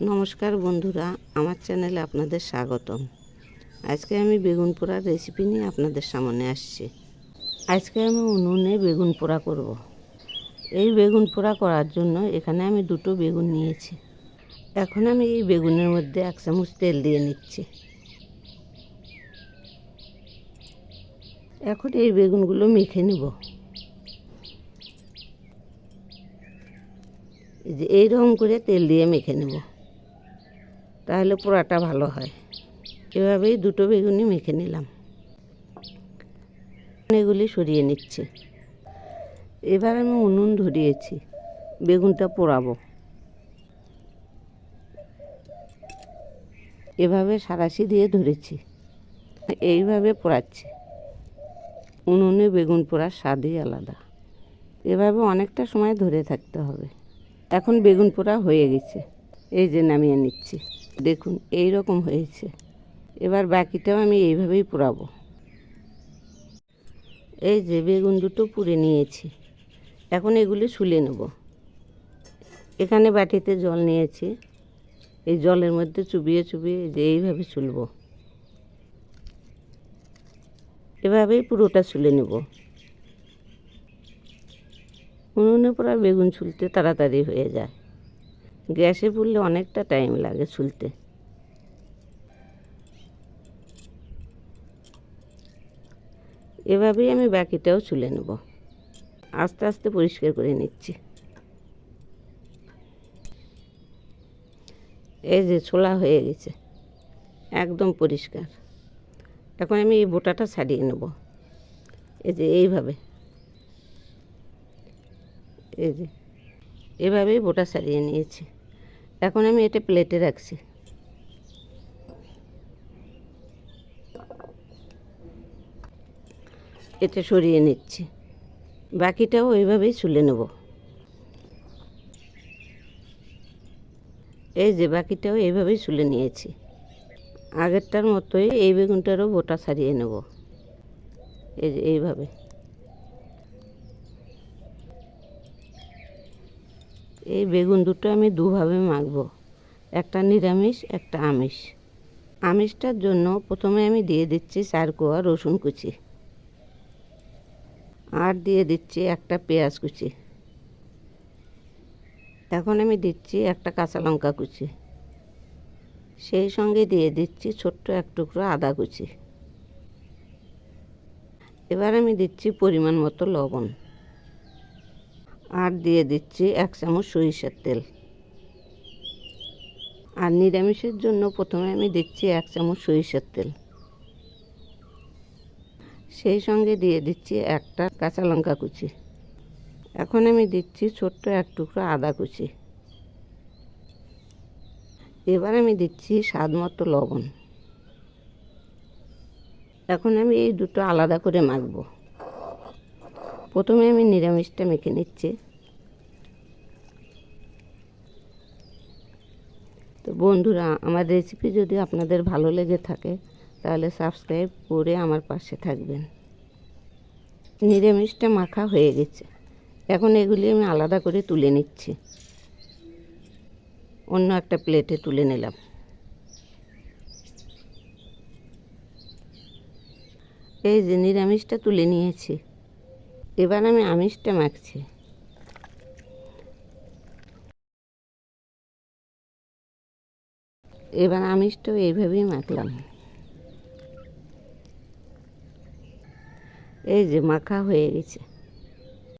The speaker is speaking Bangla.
নমস্কার বন্ধুরা, আমার চ্যানেলে আপনাদের স্বাগতম। আজকে আমি বেগুন পোড়ার রেসিপি নিয়ে আপনাদের সামনে আসছি। আজকে আমি উনুনে বেগুন পোড়া করব। এই বেগুন পোড়া করার জন্য এখানে আমি দুটো বেগুন নিয়েছি। এখন আমি এই বেগুনের মধ্যে এক চামচ তেল দিয়ে নিচ্ছি। এখন এই বেগুনগুলো মেখে নেব। এইরকম করে তেল দিয়ে মেখে নেব। তাহলে পোড়াটা ভালো হয়। এভাবেই দুটো বেগুনি মেখে নিলাম। এগুলি সরিয়ে নিচ্ছে। এবার আমি উনুন ধরিয়েছি। বেগুনটা পোড়াবো। এভাবে সারাশি দিয়ে ধরেছি। এইভাবে পোড়াচ্ছি। উনুনে বেগুন পোড়ার স্বাদই আলাদা। এভাবে অনেকটা সময় ধরে থাকতে হবে। এখন বেগুন পোড়া হয়ে গেছে। এই যে নামিয়ে নিচ্ছি। দেখুন এই রকম হয়েছে। এবার বাকিটাও আমি এইভাবেই পোড়াবো এই যে, বেগুন দুটো পুড়ে নিয়েছি। এখন এগুলি শুলে নেব। এখানে বাটিতে জল নিয়েছি। এই জলের মধ্যে চুবিয়ে চুবিয়ে যে, এইভাবে চুলব এভাবেই পুরোটা শুলে নেব। উনুনে পোড়া বেগুন ছুলতে তাড়াতাড়ি হয়ে যায়। গ্যাসে পুড়লে অনেকটা টাইম লাগে ছুলতে। এভাবেই আমি বাকিটাও ছুলে নেব। আস্তে আস্তে পরিষ্কার করে নিচ্ছি। এই যে ছোলা হয়ে গেছে, একদম পরিষ্কার। এখন আমি এই বোটাটা ছাড়িয়ে নেব। এই যে এইভাবে। এই যে, এভাবেই বোটা সারিয়ে নিয়েছি। এখন আমি এটা প্লেটে রাখছি। এটা সরিয়ে নিচ্ছি। বাকিটাও ওইভাবেই চুলে নেব। এই যে বাকিটাও এইভাবেই চুলে নিয়েছি। আগেরটার মতোই এই বেগুনটারও বোটা সারিয়ে নেব। এই যে এইভাবে। এই বেগুন দুটো আমি দুভাবে মাখবো। একটা নিরামিষ, একটা আমিষ। আমিষটার জন্য প্রথমে আমি দিয়ে দিচ্ছি চার কোয়া রসুন কুচি। আর দিয়ে দিচ্ছি একটা পেঁয়াজ কুচি। এখন আমি দিচ্ছি একটা কাঁচা লঙ্কা কুচি। সেই সঙ্গে দিয়ে দিচ্ছি ছোট্ট এক টুকরো আদা কুচি। এবার আমি দিচ্ছি পরিমাণ মতো লবণ। আর দিয়ে দিচ্ছি এক চামচ সরিষার তেল। আর নিরামিষের জন্য প্রথমে আমি দিচ্ছি এক চামচ সরিষার তেল। সেই সঙ্গে দিয়ে দিচ্ছি একটা কাঁচা লঙ্কা কুচি। এখন আমি দিচ্ছি ছোট্ট এক টুকরো আদা কুচি। এবার আমি দিচ্ছি স্বাদ মতো লবণ। এখন আমি এই দুটো আলাদা করে মাখবো। প্রথমে আমি নিরামিষটা মেখে নিচ্ছি। তো বন্ধুরা, আমার রেসিপি যদি আপনাদের ভালো লেগে থাকে, তাহলে সাবস্ক্রাইব করে আমার পাশে থাকবেন। নিরামিষটা মাখা হয়ে গেছে। এখন এগুলি আমি আলাদা করে তুলে নিচ্ছি। অন্য একটা প্লেটে তুলে নিলাম। এই যে নিরামিষটা তুলে নিয়েছি। এবার আমি আমিষটা মাখছি। এবার আমিষটাও এইভাবেই মাখলাম। এই যে মাখা হয়ে গেছে।